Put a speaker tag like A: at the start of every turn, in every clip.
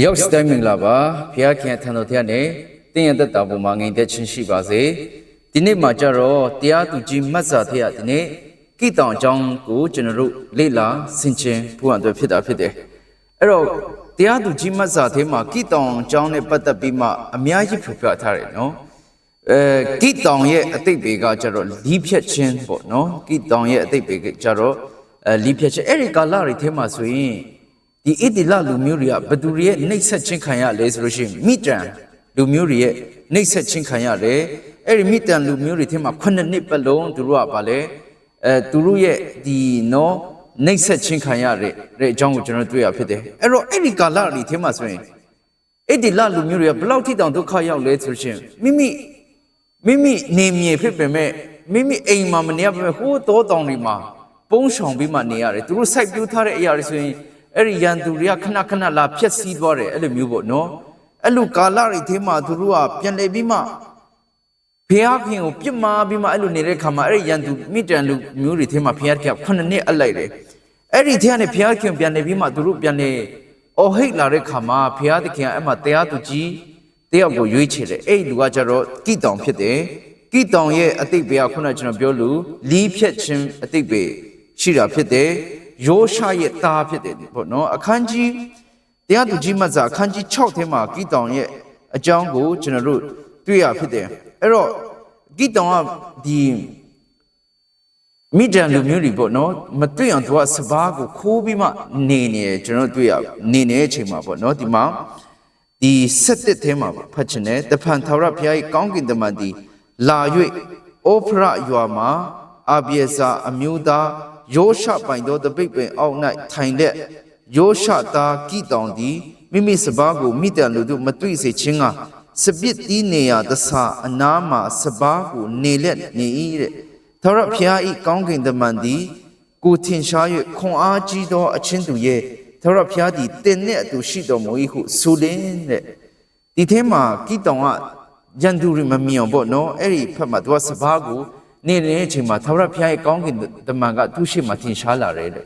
A: တယောက်စတိုင်းမင်္ဂလာပါဖခင်ခင်ထံတော်တရားနဲ့တင်းရသက်တာပေါ်မှာငြိမ်သက်ခြင်းရှိပါစေဒီနေ့မှာကြတော့တရားသူကြီးမတ်စာထရဒီနေ့ကိတောင်အကြောင်းကိုကျွန်တော်တို့လေ့လာဆင်ခြင်ဖို့အတွက်ဖြစ်တာဖြစ်တယ်အဲ့တော့တရားသူကြီးမတ်စာထဲမှာကိတောင်အကြောင်းနဲ့ပတ်သက်ပြီးမှအများကြီးဖော်ပြထားတယ်နော်အဲကိတောင်ရဲ့အတိတ်တွေကကြတော့လီးဖြတ်ခြင်းပေါ့နော်ကိတောင်ရဲ့အတိတ်တွေကကြတော့အဲလီးဖြတ်ခြင်းအဲ့ဒီကာလတွေထဲမှာဆိုရင် ဒီဣတိလလူမျိုးတွေကဘသူတွေရဲ့နှိပ်ဆက်ချင်းခံရလဲဆိုလို့ရှိရင်မိတန်လူမျိုးတွေရဲ့နှိပ်ဆက်ချင်းခံရတယ်အဲ့ဒီမိတန်လူမျိုးတွေထဲမှာခုနှစ်နှစ်ပတ်လုံးသူတို့ကဗာလဲအဲသူတို့ရဲ့ဒီနော်နှိပ်ဆက်ချင်းခံရတဲ့တဲ့အကြောင်းကိုကျွန်တော်တွေ့ရဖြစ်တယ်အဲ့တော့အဲ့ဒီကာလတွေထဲမှာဆိုရင်ဣတိလလူမျိုးတွေကဘလောက်ထိတောင်ဒုက္ခရောက်လဲဆိုလို့ရှိရင်မိမိမိမိနေမြေဖြစ်ပေမဲ့မိမိအိမ်မှာမနေရပေမဲ့ဟိုးတောတောင်တွေမှာပုန်းရှောင်ပြီးမှနေရတယ်သူတို့စိုက်ပျိုးထားတဲ့အရာတွေဆိုရင် အဲ့ဒီရန်သူတွေကခဏခဏလာဖြက်စီးသွားတယ်အဲ့လိုမျိုးပေါ့နော်အဲ့လိုကာလတွေထဲမှာသူတို့ကပြန်လည်ပြီးမှဖျားခင်ကိုပြစ်မှားပြီးမှအဲ့လိုနေတဲ့ခါမှာအဲ့ဒီရန်သူမိတန်လူမျိုးတွေထဲမှာဖျားခင်ခုနှစ်နှစ်အပ်လိုက်တယ်အဲ့ဒီထဲကနေဖျားခင်ပြန်လည်ပြီးမှသူတို့ပြန်လည်အော်ဟိတ်လာတဲ့ခါမှာဖျားသခင်ကအဲ့မှာတရားသူကြီးတယောက်ကိုရွေးချယ်တယ်အဲ့ဒီလူကကြတော့ကိတောင်ဖြစ်တယ်ကိတောင်ရဲ့အတိတ်ဘေကခုနကကျွန်တော်ပြောလို့လီးဖြက်ခြင်းအတိတ်ဘေရှိတာဖြစ်တယ် ယောရှရဲ့သားဖြစ်တယ်ပေါ့နော်အခန်းကြီးတရားသူကြီးမတ်စာအခန်းကြီး6ထဲမှာကိတောင်ရဲ့အကြောင်းကိုကျွန်တော်တို့တွေ့ရဖြစ်တယ်အဲ့တော့ကိတောင်ကဒီမိဒန်လူမျိုးတွေပေါ့နော်မတွေ့အောင်သူကစပားကိုခိုးပြီးမှနေနေတယ်ကျွန်တော်တို့တွေ့ရနေနေတဲ့အချိန်မှာပေါ့နော်ဒီမှာဒီဆက်တစ်ထဲမှာဖတ်ချင်တယ်တဖန်ထာဝရဘုရား၏ကောင်းကင်တမန်ဒီလာ၍ဩဖရရွာမှာအဘိယဇာအမျိုးသား ယောရှပိုင်သောတပိတ်ပင်အောက်၌ထိုင်တဲ့ယောရှသားကိတောင်သည်မိမိစပားကိုမိတန်လူတို့မတွေ့စေခြင်းကစပစ်တီးနေရသစာအနားမှာစပားကိုနေလက်နေ၏တဲ့ထာဝရဘုရား၏ကောင်းကင်တမန်သည်ကိုထင်ရှား၍ခွန်အားကြီးသောအချင်းသူရဲ့ထာဝရဘုရားသည်တင်နှင့်အတူရှိတော်မူ၏ဟုဆိုလင်းတဲ့ဒီထဲမှာကိတောင်ကရန်သူတွေမမြင်အောင်ပေါ့နော်အဲ့ဒီဖက်မှာသူကစပားကို နေနေတဲ့အချိန်မှာသာဝရဘုရားရဲ့ကောင်းကင်တမန်ကသူ့ရှိမှထင်ရှားလာတယ်တဲ့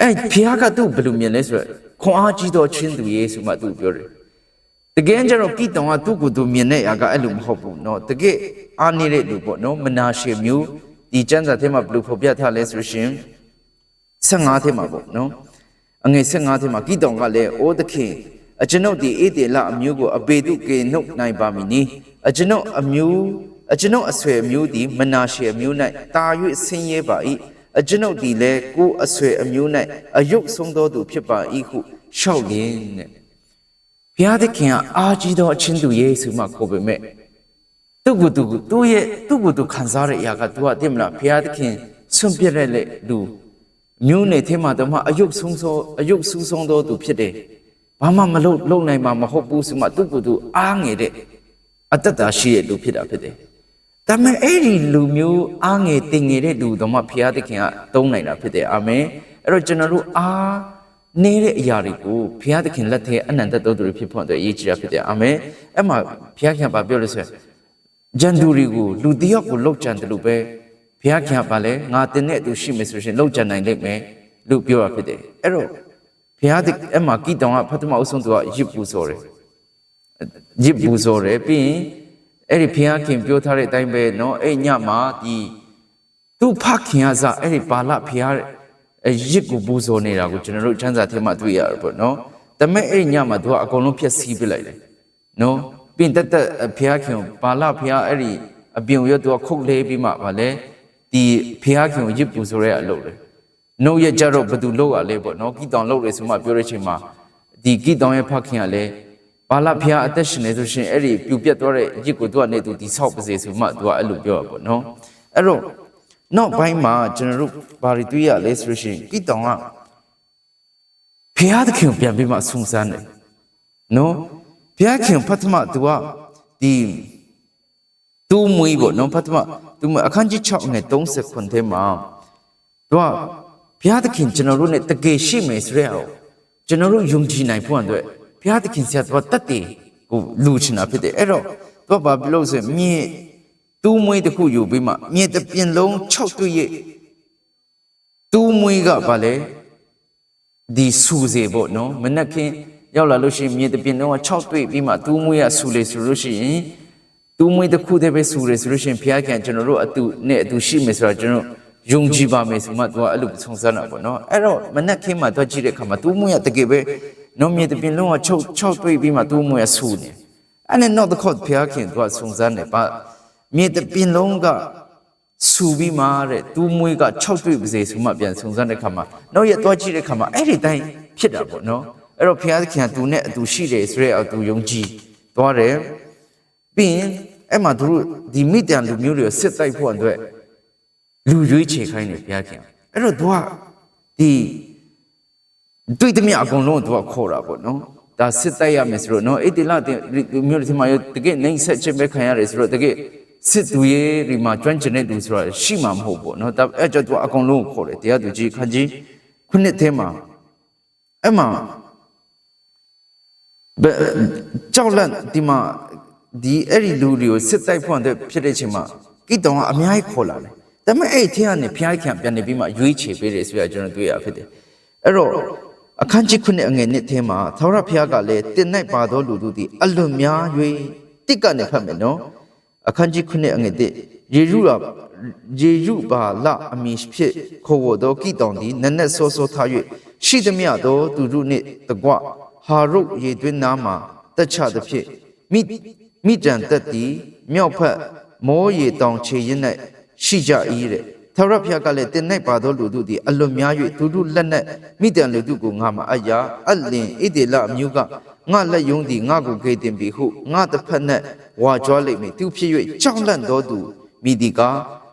A: အဲဘုရားကသူ့ဘယ်လိုမြင်လဲဆိုတော့ခွန်အားကြီးသောချင်းသူယေဆိုမှသူပြောတယ်တကယ်ကျတော့ကိတောင်ကသူ့ကိုယ်သူမြင်တဲ့အရာကအဲ့လိုမဟုတ်ဘူးเนาะတကယ်အားနေတဲ့လူပေါ့เนาะမနာရှေမျိုးဒီကျမ်းစာထဲမှာဘယ်လိုဖော်ပြထားလဲဆိုရှင်15ထဲမှာပေါ့เนาะအငယ်15ထဲမှာကိတောင်ကလည်းအိုးသခင်အကျွန်ုပ်ဒီအေတေလအမျိုးကိုအပေတုကေနှုတ်နိုင်ပါမည်နီအကျွန်ုပ်အမျိုး အကျွန်ုပ်အဆွေအမျိုးသည်မနာရှေအမျိုး၌တာ၍ဆင်းရဲပါ၏အကျွန်ုပ်သည်လည်းကိုယ်အဆွေအမျိုး၌အယုတ်ဆုံးသောသူဖြစ်ပါ၏ဟုလျှောက်ရင်းတဲ့ဘုရားသခင်ကအာကြီးသောအချင်းသူယေရှုမှခေါ်ပေမဲ့သူ့ကိုယ်သူကိုသူ့ရဲ့သူ့ကိုယ်သူခံစားတဲ့အရာက तू ကသိမလားဘုရားသခင်ဆွန့်ပြစ်လိုက်တဲ့လူမျိုးနယ်ထဲမှာတော့မှအယုတ်ဆုံးသောအယုတ်ဆူးဆုံးသောသူဖြစ်တယ်ဘာမှမလုပ်လုပ်နိုင်မှာမဟုတ်ဘူးဆိုမှသူ့ကိုယ်သူအားငယ်တဲ့အတ္တတာရှိတဲ့လူဖြစ်တာဖြစ်တယ်။ ဒါပေမဲ့အဲ့ဒီလူမျိုးအားငယ်တင်ငယ်တဲ့လူတော့မှဘုရားသခင်ကသုံးနိုင်တာဖြစ်တယ်။အာမင်။အဲ့တော့ကျွန်တော်တို့အားနေတဲ့အရာတွေကိုဘုရားသခင်လက်ထဲအနန္တတော်သူတွေဖြစ်ဖို့အတွက်အရေးကြီးတာဖြစ်တယ်။အာမင်။အဲ့မှာဘုရားခင်ကပြောလို့ဆိုရင်ဂျန်သူတွေကိုလူတယောက်ကိုလောက်ကြံတယ်လို့ပဲဘုရားခင်ကပါလဲငါတင်တဲ့အတူရှိမယ်ဆိုရှင်လောက်ကြံနိုင်လိမ့်မယ်လို့ပြောတာဖြစ်တယ်။အဲ့တော့ဘုရားသခင်အဲ့မှာကိတောင်ကဖတ်တမအုပ်ဆုံးသူကရစ်ပူစော်တယ်။ရစ်ပူစော်တယ်ပြီးရင် အဲ့ဒီဘုရားခင်ပြောထားတဲ့အတိုင်းပဲเนาะအဲ့ညမှာဒီသူ့ဖခင်ကစားအဲ့ဒီပါဠဘုရားအဲ့ရစ်ကိုပူဇော်နေတာကိုကျွန်တော်တို့ချမ်းသာထဲမှာတွေ့ရတော့ပေါ့เนาะဒါပေမဲ့အဲ့ဒီညမှာသူကအကုန်လုံးဖျက်ဆီးပစ်လိုက်တယ်เนาะပြီးရင်တက်တက်ဘုရားခင်ပါဠဘုရားအဲ့ဒီအပြင်ကိုရသူကခုတ်လဲပြီးမှဗာလဲဒီဘုရားခင်ကိုရစ်ပူဇော်တဲ့အလုပ်လေနှုတ်ရကြတော့ဘယ်သူလုပ်ရလဲပေါ့เนาะကိတောင်လုပ်လေဆိုမှပြောတဲ့အချိန်မှာဒီကိတောင်ရဲ့ဖခင်ကလည်း ဘာလဖျားအသက်ရှင်နေဆိုရှင်အဲ့ဒီပြူပြတ်သွားတဲ့ရစ်ကိုသူကနေသူဒီဆောက်ပါစေဆိုမှသူကအဲ့လိုပြောတာပေါ့နော်အဲ့တော့နောက်ပိုင်းမှာကျွန်တော်တို့ဘာတွေတွေ့ရလဲဆိုရှင်ကိတောင်ကဖျားသခင်ကိုပြန်ပြီးမှဆုံစမ်းတယ်နော်ဖျားခင်ဖတ်မသူကဒီသူမွေးပေါ့နော်ဖတ်မသူမအခန်းကြီး6နဲ့30ထဲမှာသူကဘုရားသခင်ကျွန်တော်တို့ ਨੇ တကယ်ရှိမယ်ဆိုတဲ့အောင်ကျွန်တော်တို့ယုံကြည်နိုင်ဖို့အတွက် ဘုရားသခင်ဆရာတော်တတ်တယ်ကိုလူချင်တာဖြစ်တယ်အဲ့တော့သူကဘာပြောလို့ဆိုရင်မြင့်တူးမွေးတစ်ခုယူပြီးမှမြင့်တစ်ပြင်လုံး6တွေ့ရဲ့တူးမွေးကဘာလဲဒီစူစေပေါ့နော်မနက်ခင်းရောက်လာလို့ရှိရင်မြေတပြင်လုံးက6တွေ့ပြီးမှသူ့မွေးရဆူလေဆိုလို့ရှိရင်သူ့မွေးတစ်ခုတည်းပဲဆူလေဆိုလို့ရှိရင်ဘုရားခင်ကျွန်တော်တို့အတူနဲ့အတူရှိမယ်ဆိုတော့ကျွန်တော်ယုံကြည်ပါမယ်ဆိုမှသူကအဲ့လိုဆုံစမ်းတာပေါ့နော်အဲ့တော့မနက်ခင်းမှသွားကြည့်တဲ့အခါမှာသူ့မွေးရတကယ်ပဲ နော်မြေတပြင်လုံးက6 6တွေ့ပြီးမှသူ့မွေးရဆူနေအဲ့နဲ့နောက်တစ်ခေါက်ဘုရားခင်သူကဆုံစမ်းတယ်ပါမြေတပြင်လုံးကဆူပြီးမှတဲ့သူ့မွေးက6တွေ့ပါစေဆိုမှပြန်ဆုံစမ်းတဲ့ခါမှာနောက်ရက်သွားကြည့်တဲ့ခါမှာအဲ့ဒီတိုင်းဖြစ်တာပေါ့နော်အဲ့တော့ဘုရားသခင်ကသူနဲ့အတူရှိတယ်ဆိုတဲ့အတူယုံကြည်သွားတယ်ပြီးရင်အဲ့မှာသူတို့ဒီမိတန်လူမျိုးတွေကိုစစ်တိုက်ဖို့အတွက်လူရွေးချယ်ခိုင်းတယ်ဘုရားခင်အဲ့တော့သူကဒီ တွေ့သမျှအကုန်လုံးကိုသူကခေါ်တာပေါ့နော်ဒါစစ်တိုက်ရမယ်ဆိုတော့နော်အဲ့ဒီလာတဲ့လူမျိုးတွေဒီမှာတကယ်နိုင်ဆက်ခြင်းပဲခံရတယ်ဆိုတော့တကယ်စစ်သူရဲ့ဒီမှာကျွမ်းကျင်တဲ့လူဆိုတော့ရှိမှာမဟုတ်ပေါ့နော်ဒါအဲ့ကြောင့်သူကအကုန်လုံးကိုခေါ်တယ်တရားသူကြီးခန်းကြီးခုနှစ်ထဲမှာအဲ့မှာဘယ်ကြောက်လန့်ဒီမှာဒီအဲ့ဒီလူတွေကိုစစ်တိုက်ဖို့အတွက်ဖြစ်တဲ့ချိန်မှာကိတောင်ကအများကြီးခေါ်လာတယ်ဒါပေမဲ့အဲ့ဒီထဲကနေဖျားခံပြန်နေပြီးမှရွေးချယ်ပေးတယ်ဆိုရကျွန်တော်တွေ့ရဖြစ်တယ်အဲ့တော့ အခန်းကြီးခုနှစ်အငယ်နှစ်ထဲမှာသာရဖျားကလည်းတင်၌ပါသောလူတို့သည်အလွန်များ၍တစ်ကနေဖတ်မယ်နော်အခန်းကြီးခုနှစ်အငယ်တစ်ယေရုရာယေရုပါလအမည်ဖြစ်ခေါ်ဝေါ်သောကိတောင်သည်နက်နက်စောစောထား၍ရှိသမျှသောသူတို့နှင့်တကွဟာရုတ်ရေတွင်းနားမှတက်ချသဖြင့်မိမိတန်တက်သည်မြောက်ဖက်မောရေတောင်ခြေရင်၌ရှိကြ၏တဲ့ ထာဝရဘုရားကလည်းတင်၌ပါသောလူတို့သည်အလွန်များ၍သူတို့လက်နက်မိတန်လူတို့ကိုငါမအပ်ရအလင်ဣဒေလအမျိုးကငါလက်ယုံသည်ငါကိုကေတင်ပြီဟုငါတစ်ဖက်၌ဝါကြွားလိမ့်မည်သူဖြစ်၍ကြောက်လန့်သောသူမိဒီကာ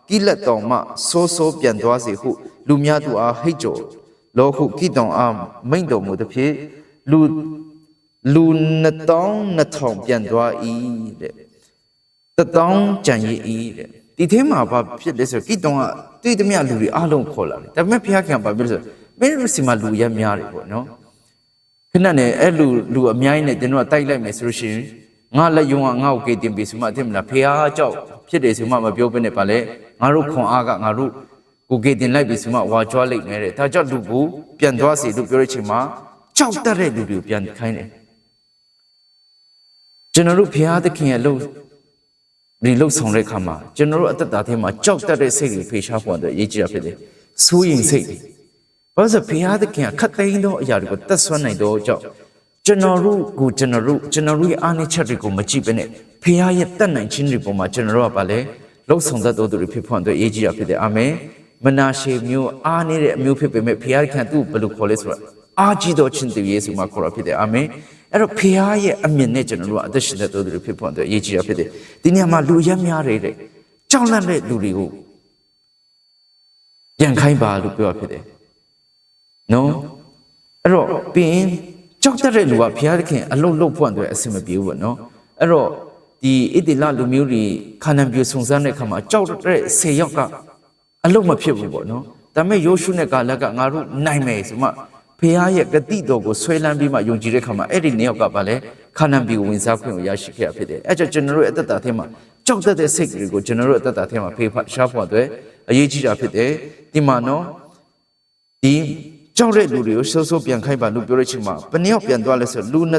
A: ကိလက်တော်မှစိုးစိုးပြန်သွားစေဟု လူများသူအားဟိတ်ကြော်လောဟုကိတောင်အားမိန့်တော်မူသည်ဖြင့်လူလူနှစ်တောင်းနှစ်ထောင်ပြန်သွား၏တဲ့တတောင်းကြံရည်၏တဲ့ ဒီထဲမှာဘာဖြစ်လဲဆိုတော့ကိတောင်ကတွေ့သမျှလူတွေအားလုံးခေါ်လာတယ်ဒါပေမဲ့ဘုရားခင်ကဘာပြောလဲဆိုတော့မင်းတို့စီမှာလူရများတယ်ပေါ့နော်ခဏနဲ့အဲ့လူလူအများကြီးနဲ့တင်းတော့တိုက်လိုက်မယ်ဆိုလို့ရှိရင်ငါလက်ယုံကငါ့ကိုကေတင်ပြီဆိုမှအသိမလားဖေဟာကြောက်ဖြစ်တယ်ဆိုမှမပြောဘဲနဲ့ပါလေငါတို့ခွန်အားကငါတို့ကိုကေတင်လိုက်ပြီဆိုမှဝါကြွားလိုက်မယ်တဲ့ဒါကြောင့်လူကိုပြန်သွားစီလို့ပြောတဲ့ချိန်မှာကြောက်တတ်တဲ့လူတွေကိုပြန်ခိုင်းတယ်ကျွန်တော်တို့ဖေဟာသခင်ရဲ့လို့ ဒီလှုပ်ဆောင်တဲ့ခါမှာကျွန်တော်တို့အသက်တာထဲမှာကြောက်တတ်တဲ့စိတ်တွေဖေရှားဖို့အတွက်ရေးကြည့်ရဖြစ်တယ်စိုးရင်စိတ်တွေဘာလို့ဘုရားသခင်ကခတ်သိမ်းသောအရာတွေကိုတတ်ဆွမ်းနိုင်သောကြောင့်ကျွန်တော်တို့ကိုကျွန်တော်တို့ကျွန်တော်တို့ရဲ့အားနည်းချက်တွေကိုမကြည့်ဘဲနဲ့ဘုရားရဲ့တတ်နိုင်ခြင်းတွေပေါ်မှာကျွန်တော်တို့ကပါလေလှုပ်ဆောင်တတ်သောသူတွေဖြစ်ဖို့အတွက်အရေးကြီးတာဖြစ်တယ်အာမင်မနာရှေမျိုးအားနည်းတဲ့အမျိုးဖြစ်ပေမဲ့ဘုရားခင်သူ့ကိုဘယ်လိုခေါ်လဲဆိုတော့အားကြီးသောခြင်းသူယေရှုမှာခေါ်တာဖြစ်တယ်အာမင် အဲ့တော့ဘုရားရဲ့အမြင်နဲ့ကျွန်တော်တို့ကအသက်ရှင်တဲ့သူတွေဖြစ်ဖို့အတွက်အရေးကြီးတာဖြစ်တယ်ဒီနေရာမှာလူရက်များတွေတဲ့ကြောက်လန့်တဲ့လူတွေကိုပြန်ခိုင်းပါလို့ပြောဖြစ်တယ်နော်အဲ့တော့ပြီးရင်ကြောက်တတ်တဲ့လူကဘုရားသခင်အလုတ်လုတ်ဖွင့်အတွက်အဆင်မပြေဘူးပေါ့နော်အဲ့တော့ဒီဣတိလလူမျိုးတွေခန္ဓာပြစုံစမ်းတဲ့အခါမှာကြောက်တဲ့၁၀ယောက်ကအလုတ်မဖြစ်ဘူးပေါ့နော်ဒါပေမဲ့ယောရှုနဲ့ကာလကငါတို့နိုင်မယ်ဆိုမှ ဘုရားရဲ့ဂတိတော်ကိုဆွဲလန်းပြီးမှယုံကြည်တဲ့အခါမှာအဲ့ဒီနှစ်ယောက်ကပါလဲခန္ဓာပြဝင်စားခွင့်ကိုရရှိခဲ့ရဖြစ်တယ်အဲ့ကြောင့်ကျွန်တော်တို့ရဲ့အသက်တာထဲမှာကြောက်တတ်တဲ့စိတ်တွေကိုကျွန်တော်တို့အသက်တာထဲမှာဖေးဖရှားဖို့အတွက်အရေးကြီးတာဖြစ်တယ်ဒီမှာနော်ဒီကြောက်တဲ့လူတွေကိုစိုးစိုးပြန်ခိုင်းပါလို့ပြောတဲ့ချိန်မှာဘယ်နှစ်ယောက်ပြန်သွားလဲဆိုလူ2000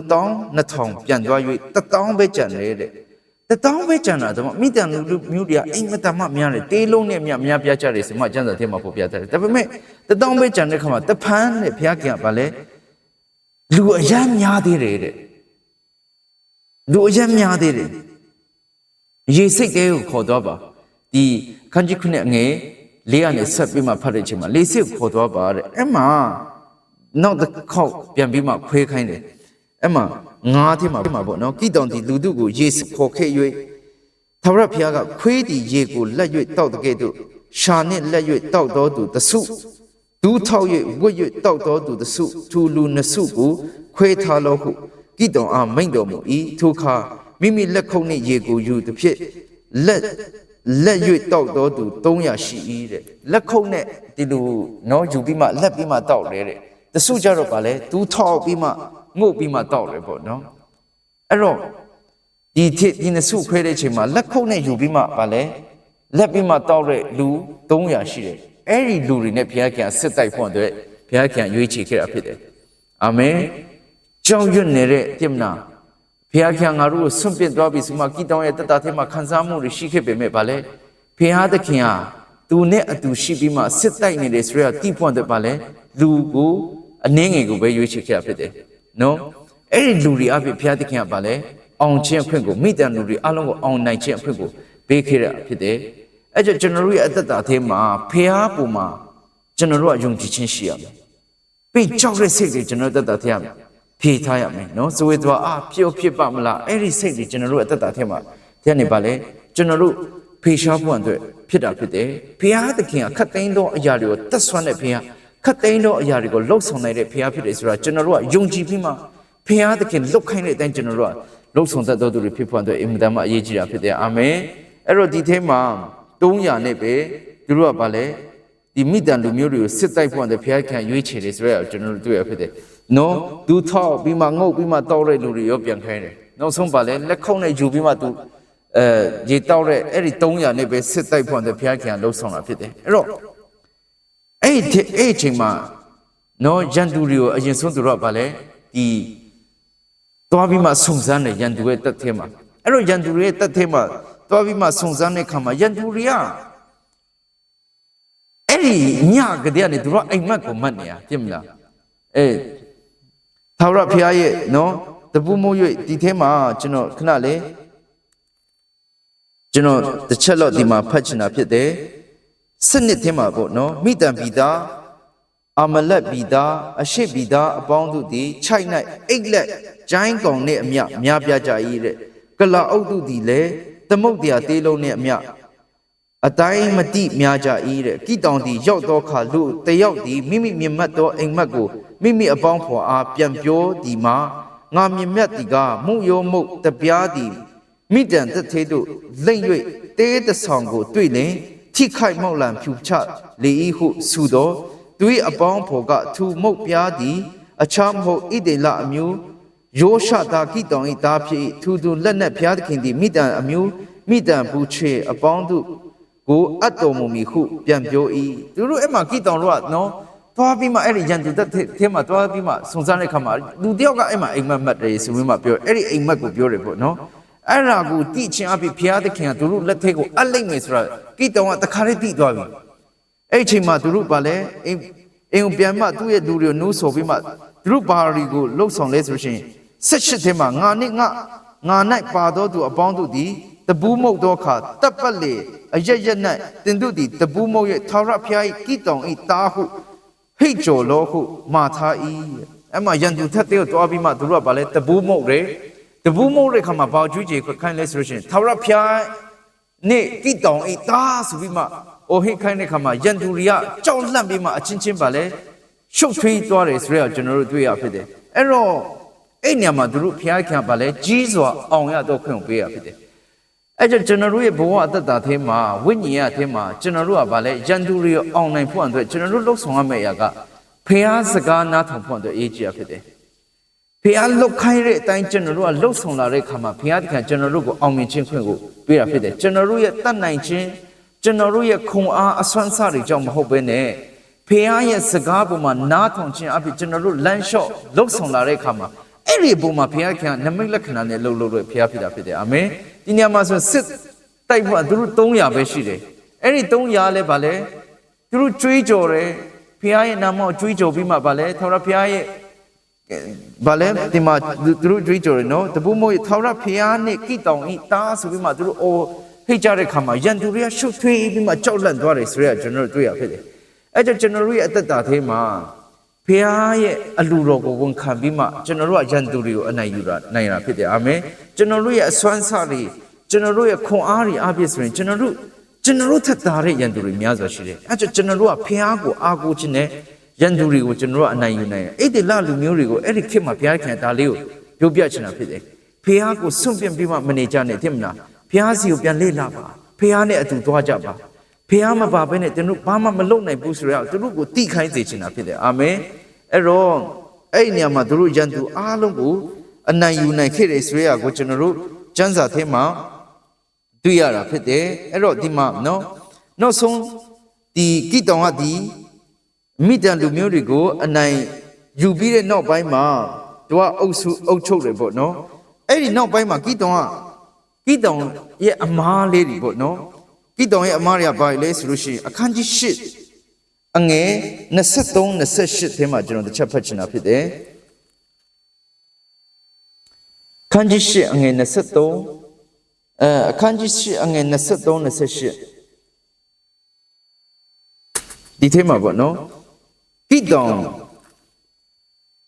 A: 2000ပြန်သွား၍1000ပဲကြံတယ်တဲ့ 1000ပဲကြံတာတော့မိတန်လူလူမျိုးတွေကအိမ်မတန်မှများတယ်တေးလုံးနဲ့များများပြကြတယ်ဆိုမှကျမ်းစာထဲမှာပေါ်ပြတယ်ဒါပေမဲ့1000ပဲကြံတဲ့ခါမှာတဖန်းနဲ့ဘုရားခင်ကဗာလဲလူအယမ်းများသေးတယ်တဲ့လူအယမ်းများသေးတယ်ရေစိတ်တဲကိုခေါ်သွားပါဒီခန်းကြီးခုနှစ်အငယ်လေးကနေဆက်ပြီးမှဖတ်တဲ့အချိန်မှာလေးစစ်ကိုခေါ်သွားပါတဲ့အဲ့မှာနောက်တစ်ခေါက်ပြန်ပြီးမှခွေးခိုင်းတယ်အဲ့မှာ ငါးထဲမှာပြမှာပေါ့နော်ကိတောင်ဒီလူတို့ကိုရေစစ်ခေါ်ခဲ့၍သာဝရဘုရားကခွေးဒီရေကိုလက်၍တောက်တကဲ့သို့ရှာနှင့်လက်၍တောက်တော်သူတဆုဒူးထောက်၍ဝတ်၍တောက်တော်သူတဆုထူလူနှစ်ဆုကိုခွေးထားလို့ဟုကိတောင်အားမိန့်တော်မူ၏ထိုအခါမိမိလက်ခုပ်နှင့်ရေကိုယူသည်ဖြင့်လက်လက်၍တောက်တော်သူ300ရှိ၏တဲ့လက်ခုပ်နဲ့ဒီလိုနော်ယူပြီးမှလက်ပြီးမှတောက်တယ်တဲ့တဆုကြတော့ဗာလဲသူထောက်ပြီးမှ ငုတ်ပြီးမှတောက်တယ်ပေါ့နော်အဲ့တော့ဒီထစ်ဒီနဆုခွဲတဲ့ချိန်မှာလက်ခုပ်နဲ့ယူပြီးမှဗာလဲလက်ပြီးမှတောက်တဲ့လူ300ရှိတယ်အဲ့ဒီလူတွေနဲ့ဘုရားခင်စစ်တိုက်ဖို့အတွက်ဘုရားခင်ရွေးချယ်ခဲ့တာဖြစ်တယ်အာမင်ကြောက်ရွံ့နေတဲ့တိမနာဖះခင်ငါတို့ကိုဆွန့်ပစ်သွားပြီဆိုမှကိတောင်ရဲ့တတထဲမှာခံစားမှုတွေရှိခဲ့ပေမဲ့ဗာလဲဖះသခင်ဟာသူနဲ့အတူရှိပြီးမှစစ်တိုက်နေတယ်ဆိုရတိပွန့်တဲ့ဗာလဲလူကိုအနှင်းငယ်ကိုပဲရွေးချယ်ခဲ့ဖြစ်တယ် နော်အဲ့ဒီလူတွေအဖြစ်ဖះသခင်ကဗာလဲအောင်ခြင်းအခွင့်ကိုမိတန်လူတွေအလုံးကိုအောင်နိုင်ခြင်းအခွင့်ကိုပေးခဲ့ရဖြစ်တယ်အဲ့ကြောင့်ကျွန်တော်တို့ရဲ့အသက်တာထဲမှာဖះပုံမှာကျွန်တော်တို့ကယုံကြည်ခြင်းရှိရမယ်ပြီးကြောက်တဲ့စိတ်တွေကျွန်တော်တို့အသက်တာထဲမှာဖြေထားရမယ်နော်ဇဝေသွားအာပျော်ဖြစ်ပါမလားအဲ့ဒီစိတ်တွေကျွန်တော်တို့အသက်တာထဲမှာထဲနေပါလေကျွန်တော်တို့ဖေရှားဖို့အတွက်ဖြစ်တာဖြစ်တယ်ဘုရားသခင်ကခတ်သိမ်းသောအရာတွေကိုတတ်ဆွမ်းတဲ့ဘုရား ခတ်သိမ်းသောအရာတွေကိုလှုပ်ဆောင်နိုင်တဲ့ဘုရားဖြစ်တယ်ဆိုတာကျွန်တော်တို့ကယုံကြည်ပြီးမှဘုရားသခင်လှုပ်ခိုင်းတဲ့အတိုင်းကျွန်တော်တို့ကလှုပ်ဆောင်တတ်သောသူတွေဖြစ်ဖို့အတွက်အင်မတန်မှအရေးကြီးတာဖြစ်တယ်အာမင်အဲ့တော့ဒီထဲမှာ300နဲ့ပဲသူတို့ကဗာလဲဒီမိတန်လူမျိုးတွေကိုစစ်တိုက်ဖို့တဲ့ဖျားခံရွေးချယ်တယ်ဆိုရကျွန်တော်တို့တွေ့ရဖြစ်တယ်။နော်သူထောက်ပြီးမှငုတ်ပြီးမှတောက်တဲ့လူတွေရောပြန်ခိုင်းတယ်။နောက်ဆုံးပါလဲလက်ခုံနဲ့ယူပြီးမှသူအဲရေတောက်တဲ့အဲ့ဒီ300နဲ့ပဲစစ်တိုက်ဖို့တဲ့ဖျားခံလှုပ်ဆောင်တာဖြစ်တယ်။အဲ့တော့ အဲ့ဒီအဲ့ဒီအချိန်မှာနော်ရန်သူတွေကိုအရင်ဆုံးသူတို့ကဗာလဲဒီသွားပြီးမှစုံစမ်းတယ်ရန်သူရဲ့တက်ထဲမှာအဲ့တော့ရန်သူတွေရဲ့တက်ထဲမှာသွားပြီးမှစုံစမ်းတဲ့ခါမှာရန်သူတွေကအဲ့ဒီညကတည်းကနေသူတို့အိမ်မက်ကိုမတ်နေရပြစ်မလားအေးသာဝရဖျားရဲ့နော်တပူမိုး၍ဒီထဲမှာကျွန်တော်ခဏလေးကျွန်တော်တစ်ချက်တော့ဒီမှာဖတ်ချင်တာဖြစ်တယ် စနစ်ထဲမှာပေါ့နော်မိတံပီတာအမလက်ပီတာအရှိပီတာအပေါင်းတို့သည်ခြိုက်၌အိတ်လက်ကျိုင်းကောင်နဲ့အမြများပြားကြ၏တဲ့ကလာအုပ်တို့သည်လည်းသမုတ်တရားသေးလုံးနဲ့အမြအတိုင်းမတိများကြ၏တဲ့ကိတောင်သည်ရောက်သောခါလူတယောက်သည်မိမိမြင်မှတ်သောအိမ်မက်ကိုမိမိအပေါင်းဖော်အားပြန်ပြောသည်မှာငါမြင်မြတ်သည်ကမုံယောမုတ်တပြားသည်မိတန်သက်သေးတို့လိမ့်၍တေးတဆောင်ကိုတွေ့လင် ထိခိုက်မောက်လံဖြူချလေ၏ဟုဆိုသောသူ၏အပေါင်းဖော်ကသူမုတ်ပြားသည်အခြားမဟုတ်ဣဒေလအမျိုးယောရှတာကိတောင်၏သားဖြစ်၏သူသူလက်နက်ဖျားသခင်သည်မိတန်အမျိုးမိတန်ဘူးချေအပေါင်းတို့ကိုအတ်တော်မူမီဟုပြန်ပြော၏သူတို့အဲ့မှာကိတောင်တို့ကနော်သွားပြီးမှအဲ့ဒီရန်သူတက်ထဲမှာသွားပြီးမှစုံစမ်းတဲ့ခါမှာလူတယောက်ကအဲ့မှာအိမ်မက်မက်တယ်ဆိုပြီးမှပြောအဲ့ဒီအိမ်မက်ကိုပြောတယ်ပေါ့နော် အဲ့ဒါကိုတိချင်းအဖြစ်ဘုရားသခင်ကသူတို့လက်ထဲကိုအပ်လိုက်မယ်ဆိုတာကိတောင်ကတခါလေးတိသွားပြီအဲ့ဒီအချိန်မှာသူတို့ဗာလဲအိမ်အိမ်ကိုပြန်မှသူ့ရဲ့လူတွေကိုနှိုးဆော်ပြီးမှသူတို့ဘာရီကိုလှုပ်ဆောင်လဲဆိုရှင်ဆက်ရှစ်ထဲမှာငါနဲ့ငါငါ၌ပါသောသူအပေါင်းတို့သည်တပူးမုတ်သောအခါတပ်ပတ်လေအရရက်၌တင်တို့သည်တပူးမုတ်ရဲ့ထာဝရဘုရား၏ကိတောင်၏တားဟုဟိတ်ကြော်လောဟုမှာထား၏အဲ့မှာရန်သူထက်တဲ့ကိုတွားပြီးမှသူတို့ကဗာလဲတပူးမုတ်တယ် တပူးမုတ်တဲ့ခါမှာဘာကျွေးကြေခိုင်းလဲဆိုရှင်ထာဝရဘုရားနေ့ကိတောင်အိတာဆိုပြီးမှအိုဟိခိုင်းတဲ့ခါမှာယန်သူရီကကြောက်လှန့်ပြီးမှအချင်းချင်းပါလဲရှုပ်ထွေးသွားတယ်ဆိုတော့ကျွန်တော်တို့တွေ့ရဖြစ်တယ်အဲ့တော့အဲ့ညမှာသူတို့ဖျားခံပါလဲကြီးစွာအောင်ရတော့ခွင့်ကိုပေးရဖြစ်တယ်အဲ့ကြောင့်ကျွန်တော်တို့ရဲ့ဘဝအတ္တတာထဲမှာဝိညာဉ်ရထဲမှာကျွန်တော်တို့ကဗာလဲယန်သူရီကိုအောင်နိုင်ဖို့အတွက်ကျွန်တော်တို့လှုပ်ဆောင်ရမယ့်အရာကဖျားစကားနားထောင်ဖို့အတွက်အရေးကြီးရဖြစ်တယ် ဖះလုတ်ခိုင်းတဲ့အတိုင်းကျွန်တော်တို့ကလှုပ်ဆောင်လာတဲ့အခါမှာဖះတခင်ကျွန်တော်တို့ကိုအောင်မြင်ခြင်းခွင့်ကိုပေးတာဖြစ်တယ်ကျွန်တော်တို့ရဲ့တတ်နိုင်ခြင်းကျွန်တော်တို့ရဲ့ခွန်အားအစွမ်းစားတွေကြောင့်မဟုတ်ဘဲနဲ့ဖះရဲ့စကားပေါ်မှာနားထောင်ခြင်းအဖြစ်ကျွန်တော်တို့လမ်းလျှော့လှုပ်ဆောင်လာတဲ့အခါမှာအဲ့ဒီပုံမှာဖះခင်ကနမိတ်လက္ခဏာနဲ့လှုပ်လှုပ်လို့ဖះဖြစ်တာဖြစ်တယ်အာမင်ဒီညမှာဆိုစစ်တိုက်ဖို့သူတို့300ပဲရှိတယ်အဲ့ဒီ300လဲဗာလဲသူတို့ကြွေးကြော်တယ်ဖះရဲ့နာမကိုကြွေးကြော်ပြီးမှဗာလဲထော်ရဖះရဲ့ ဘာလဲဒီမှာသူတို့ကြွေးကြော်တယ်နော်တပူမို့ထာဝရဖျားနဲ့ကိတောင်ဤတားဆိုပြီးမှသူတို့အိုဟိတ်ကြတဲ့ခါမှာရန်သူတွေကရှုပ်ထွေးပြီးမှကြောက်လန့်သွားတယ်ဆိုရကျွန်တော်တို့တွေ့ရဖြစ်တယ်အဲ့ကြောင့်ကျွန်တော်တို့ရဲ့အသက်တာထဲမှာဖျားရဲ့အလူတော်ကိုဝန်ခံပြီးမှကျွန်တော်တို့ကရန်သူတွေကိုအနိုင်ယူတာနိုင်တာဖြစ်တယ်အာမင်ကျွန်တော်တို့ရဲ့အစွမ်းစားတွေကျွန်တော်တို့ရဲ့ခွန်အားတွေအားဖြင့်ဆိုရင်ကျွန်တော်တို့ကျွန်တော်တို့ထက်သာတဲ့ရန်သူတွေများစွာရှိတယ်အဲ့ကြောင့်ကျွန်တော်တို့ကဖျားကိုအားကိုးခြင်းနဲ့ ရန်သူတွေကိုကျွန်တော်တို့အနိုင်ယူနိုင်တယ်အဲ့ဒီလလူမျိုးတွေကိုအဲ့ဒီခေတ်မှာဘုရားခင်ဒါလေးကိုပြောပြချင်တာဖြစ်တယ်ဖះကိုစွန့်ပြစ်ပြီးမှမနေကြနဲ့တင်မလားဖះစီကိုပြန်လေ့လာပါဖះနဲ့အတူသွားကြပါဖះမပါဘဲနဲ့ကျွန်တော်ဘာမှမလုပ်နိုင်ဘူးဆိုတော့သူတို့ကိုတိခိုင်းစေချင်တာဖြစ်တယ်အာမင်အဲ့တော့အဲ့ဒီနေရာမှာသူတို့ရန်သူအားလုံးကိုအနိုင်ယူနိုင်ခဲ့တယ်ဆိုရကိုကျွန်တော်တို့စံစာထဲမှာတွေ့ရတာဖြစ်တယ်အဲ့တော့ဒီမှာနော်နောက်ဆုံးဒီကိတောင်ကဒီ မိတန်လူမျိုးတွေကိုအနိုင်ယူပြီးတဲ့နောက်ပိုင်းမှာသူကအုပ်စုအုပ်ချုပ်တယ်ပေါ့နော်အဲ့ဒီနောက်ပိုင်းမှာကိတောင်ကကိတောင်ရဲ့အမားလေးတွေပေါ့နော်ကိတောင်ရဲ့အမားတွေကဘာလဲဆိုလို့ရှိရင်အခန်းကြီး၈အငယ်23 28ထဲမှာကျွန်တော်တစ်ချက်ဖတ်ချင်တာဖြစ်တယ်အခန်းကြီး၈အငယ်23အဲအခန်းကြီး၈အငယ်23 28ဒီထဲမှာပေါ့နော်ကိ တောင်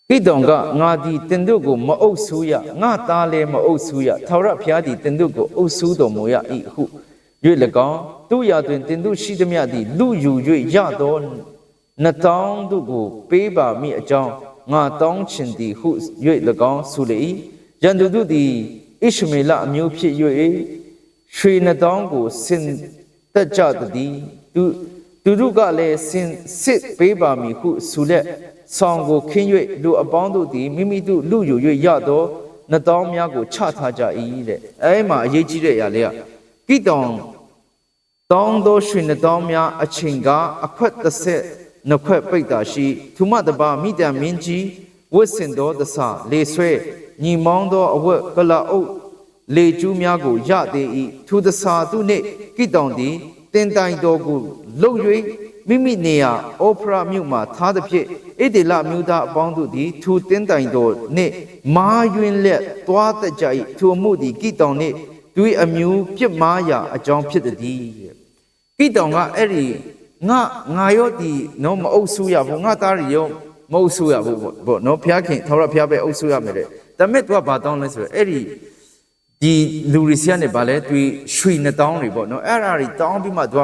A: ဟိတောင်ကငါသည်တင်တို့ကိုမအုပ်ဆူးရငါသားလည်းမအုပ်ဆူးရထာဝရဘုရားသည်တင်တို့ကိုအုပ်ဆူးတော်မူရ၏ဟု၍၎င်းသူရာတွင်တင်တို့ရှိသမျှသည်လူယူ၍ရသောနှစ်တောင်းတို့ကို ပေးပါမိအကြောင်းငါတောင်းချင်သည်ဟု၍၎င်းဆိုလေ၏ရန်သူတို့သည်ဣရှမေလအမျိုးဖြစ်၍ရွှေနှစ်တောင်းကိုဆင်တက်ကြသည်သူ သူတို့ကလည်းစင်စစ်ပေးပါမည်ဟုဆိုလက်ဆောင်ကိုခင်း၍လူအပေါင်းတို့သည်မိမိတို့လူယူ၍ရသောနှစ်တောင်းများကိုချထားကြ၏တဲ့အဲမှာအရေးကြီးတဲ့အရာလေးကကိတောင်တောင်းသောရွှေနှစ်တောင်းများအချိန်ကအခွက်တစ်ဆက်နှစ်ခွက်ပိတ်တာရှိသူမတပါမိတံမင်းကြီးဝတ်ဆင်သောသစလေဆွဲညီမောင်းသောအဝတ်ကလာအုပ်လေကျူးများကိုရသေး၏သူသစာသူနှင့်ကိတောင်သည် တင်တိုင်တော်ကိုလှုပ်၍မိမိနေရာအောဖရာမြို့မှထားသဖြင့်ဣဒေလမြို့သားအပေါင်းတို့သည်သူတင်းတိုင်တော်နှင့်မာယွင်းလက်တွားတတ်ကြ၏သူအမှုသည်ကိတောင်နှင့်သူ၏အမျိုးပြစ်မှားရာအကြောင်းဖြစ်သည်ကိတောင်ကအဲ့ဒီငါငါရောဒီနော်မအုပ်ဆူရဘူးငါသားရီရောမအုပ်ဆူရဘူးပေါ့နော်ဖျားခင်ထောက်ရဖျားပဲအုပ်ဆူရမယ်တဲ့ဒါမဲ့သူကဘာတောင်းလဲဆိုတော့အဲ့ဒီ ဒီလူရီစီကနေဗာလဲသူရွှေနှစ်တောင်းတွေပေါ့နော်အဲ့ဒါတွေတောင်းပြီးမှသူက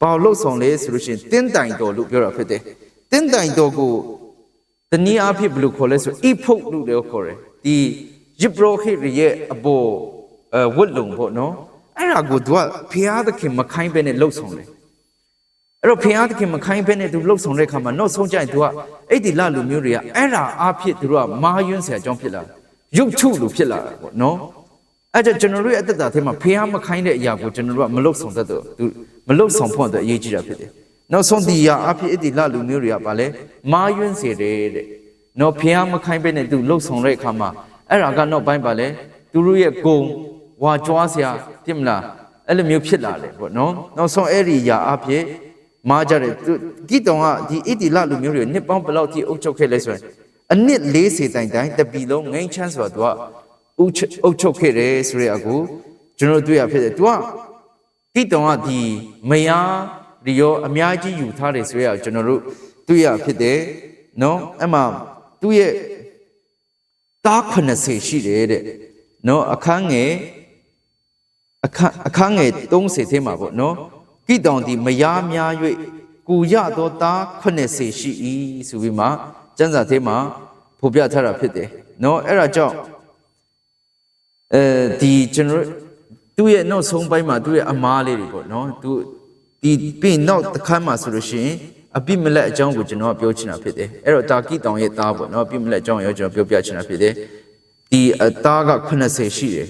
A: ဘာလို့ဆောင်လဲဆိုလို့ရှိရင်တင်းတိုင်တော်လို့ပြောတာဖြစ်တယ်တင်းတိုင်တော်ကိုတနည်းအားဖြင့်ဘယ်လိုခေါ်လဲဆိုအိဖုတ်လို့လည်းခေါ်တယ်ဒီယစ်ဘရိုဟိရရဲ့အပေါ်အဝတ်လုံပေါ့နော်အဲ့ဒါကိုသူကဖျားသခင်မခိုင်းပဲနဲ့လှုပ်ဆောင်တယ်အဲ့တော့ဖျားသခင်မခိုင်းပဲနဲ့သူလှုပ်ဆောင်တဲ့အခါမှာနောက်ဆုံးကျရင်သူကအဲ့ဒီလလူမျိုးတွေကအဲ့ဒါအားဖြင့်သူတို့ကမာယွန်းဆရာအကြောင်းဖြစ်လာရုပ်ထုလို့ဖြစ်လာတာပေါ့နော် အဲ့ဒါကျွန်တော်တို့ရဲ့အသက်တာထဲမှာဖះမခိုင်းတဲ့အရာကိုကျွန်တော်တို့ကမလုတ်ဆောင်တတ်တော့သူမလုတ်ဆောင်ဖို့အတွက်အရေးကြီးတာဖြစ်တယ်။နောက်ဆုံးဒီရာအဖြစ်အဒီလလူမျိုးတွေကဗာလဲမာယွန်းစေတယ်တဲ့။နော်ဖះမခိုင်းပဲနဲ့သူလုတ်ဆောင်တဲ့အခါမှာအဲ့ဒါကနောက်ပိုင်းဗာလဲသူတို့ရဲ့ဂုံဝါကြွားစရာတိမလားအဲ့လိုမျိုးဖြစ်လာတယ်ပေါ့နော်။နောက်ဆုံးအဲ့ဒီရာအဖြစ်မာကြတယ်သူဂိတောင်ကဒီအဒီလလူမျိုးတွေနှစ်ပေါင်းဘယ်လောက်ထိအုပ်ချုပ်ခဲ့လဲဆိုရင်အနှစ်40တိုင်တိုင်တပီလုံးငိမ့်ချမ်းဆိုတာသူက အုပ်ချုပ်ခဲ့တယ်ဆိုတဲ့အကူကျွန်တော်တွေ့ရဖြစ်တယ်။ तू ကတိတောင်ကဒီမယားဒီရောအများကြီးယူထားတယ်ဆိုရကျွန်တော်တို့တွေ့ရဖြစ်တယ်။နော်အဲ့မှာသူ့ရဲ့တား80ရှိတယ်တဲ့။နော်အခန်းငယ်အခန်းအခန်းငယ်30ထဲမှာပေါ့နော်။ကိတောင်ဒီမယားများ၍ကူရသောသား80ရှိ၏ဆိုပြီးမှကျမ်းစာထဲမှာဖော်ပြထားတာဖြစ်တယ်။နော်အဲ့ဒါကြောင့် အဲဒီကျွန်တော်သူ့ရဲ့နောက်ဆုံးပိုင်းမှာသူ့ရဲ့အမားလေးတွေပေါ့နော်သူဒီပြီးနောက်တစ်ခါမှဆိုလို့ရှိရင်အပိမလက်အကြောင်းကိုကျွန်တော်ပြောချင်တာဖြစ်တယ်အဲ့တော့တာကိတောင်ရဲ့သားပေါ့နော်အပိမလက်အကြောင်းရောကျွန်တော်ပြောပြချင်တာဖြစ်တယ်ဒီအသားက80ရှိတယ်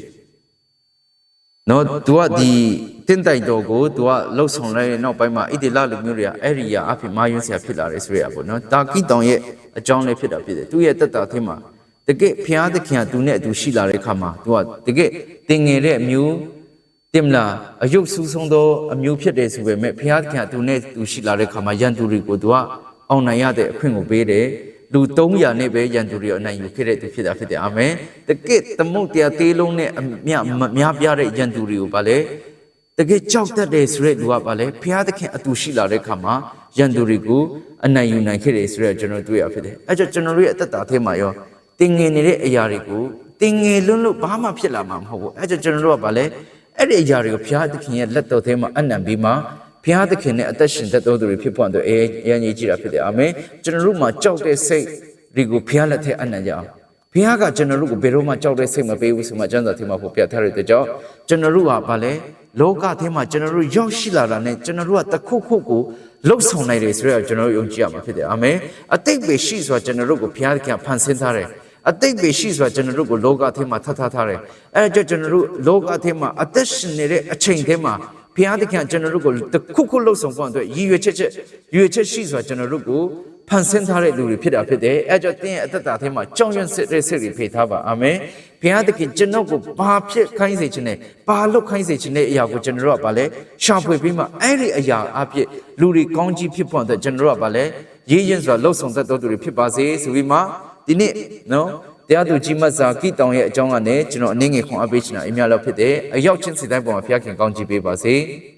A: နော်သူကဒီတင်းတိုင်တော်ကိုသူကလှုပ်ဆောင်လိုက်တဲ့နောက်ပိုင်းမှာဣတိလလူမျိုးတွေကအဲ့ဒီရာအဖြစ်မာယွန်းဆရာဖြစ်လာတယ်ဆိုရပေါ့နော်တာကိတောင်ရဲ့အကြောင်းလေးဖြစ်တာဖြစ်တယ်သူရဲ့တက်တာထဲမှာ တကယ်ဖျားသခင်ကသူနဲ့အတူရှိလာတဲ့အခါမှာသူကတကယ်တင်ငယ်တဲ့အမျိုးတင်မလားအယုတ်ဆူးဆုံးသောအမျိုးဖြစ်တယ်ဆိုပေမဲ့ဖျားသခင်ကသူနဲ့သူရှိလာတဲ့အခါမှာရန်သူတွေကိုသူကအောင်နိုင်ရတဲ့အခွင့်ကိုပေးတယ်လူ300နဲ့ပဲရန်သူတွေအနိုင်ယူခဲ့တဲ့သူဖြစ်တာဖြစ်တယ်အာမင်တကယ်သမုတ်တရားသေးလုံးနဲ့အမြများပြားတဲ့ရန်သူတွေကိုဗာလဲတကယ်ကြောက်တတ်တယ်ဆိုတဲ့လူကဗာလဲဖျားသခင်အတူရှိလာတဲ့အခါမှာရန်သူတွေကိုအနိုင်ယူနိုင်ခဲ့တယ်ဆိုတော့ကျွန်တော်တွေ့ရဖြစ်တယ်အဲကြောင့်ကျွန်တော်တို့ရဲ့အသက်တာထဲမှာရော တင်ငင်နေတဲ့အရာတွေကိုတင်ငယ်လွန်းလို့ဘာမှဖြစ်လာမှာမဟုတ်ဘူးအဲကြောင့်ကျွန်တော်တို့ကဗာလဲအဲ့ဒီအရာတွေကိုဘုရားသခင်ရဲ့လက်တော်ထဲမှာအနံပြီးမှဘုရားသခင်နဲ့အသက်ရှင်သက်တော်သူတွေဖြစ်ပေါ်တော့အဲအရင်ကြီးကြည့်တာဖြစ်တယ်အာမင်ကျွန်တော်တို့မှာကြောက်တဲ့စိတ်တွေကိုဘုရားလက်ထဲအနံကြအောင်ဘုရားကကျွန်တော်တို့ကိုဘယ်တော့မှကြောက်တဲ့စိတ်မပေးဘူးဆိုမှကျမ်းစာထဲမှာဖော်ပြထားတဲ့အတွက်ကြောင့်ကျွန်တော်တို့ကဗာလဲလောကထဲမှာကျွန်တော်တို့ရောက်ရှိလာတာနဲ့ကျွန်တော်တို့ကတခုခုကိုလှုပ်ဆောင်နိုင်တယ်ဆိုတော့ကျွန်တော်တို့ယုံကြည်ရမှာဖြစ်တယ်အာမင်အတိတ်ပဲရှိဆိုတာကျွန်တော်တို့ကိုဘုရားသခင်ဖန်ဆင်းထားတယ် အတိတ်ပဲရှိဆိုတာကျွန်တော်တို့ကိုလောကထဲမှာထပ်ထပ်ထားတယ်အဲဒါကြောင့်ကျွန်တော်တို့လောကထဲမှာအသက်ရှင်နေတဲ့အချိန်ထဲမှာဘုရားသခင်ကျွန်တော်တို့ကိုတခုခုလှုပ်ဆောင်ဖို့အတွက်ရည်ရွယ်ချက်ချက်ရည်ရွယ်ချက်ရှိဆိုတာကျွန်တော်တို့ကိုဖန်ဆင်းထားတဲ့လူတွေဖြစ်တာဖြစ်တယ်အဲကြောင့်သင်ရဲ့အသက်တာထဲမှာကြောင်ရွံ့စစ်တဲ့စိတ်တွေဖေထားပါအာမင်ဘုရားသခင်ကျွန်တော်ကိုဘာဖြစ်ခိုင်းစေခြင်းနဲ့ဘာလုပ်ခိုင်းစေခြင်းနဲ့အရာကိုကျွန်တော်တို့ကဘာလဲရှာဖွေပြီးမှအဲ့ဒီအရာအဖြစ်လူတွေကောင်းကြီးဖြစ်ဖို့အတွက်ကျွန်တော်တို့ကဘာလဲရေးရင်စွာလှုပ်ဆောင်တတ်သောသူတွေဖြစ်ပါစေဆိုပြီးမှ ဒီနေ့နော်တရားသူကြီးမတ်စာကိတောင်ရဲ့အကြောင်းကနေကျွန်တော်အနည်းငယ်ခွန်အားပေးချင်တာအများလောက်ဖြစ်တယ်အရောက်ချင်းစီတိုင်းပေါ်မှာဘုရားခင်ကောင်းကြီးပေးပါစေ။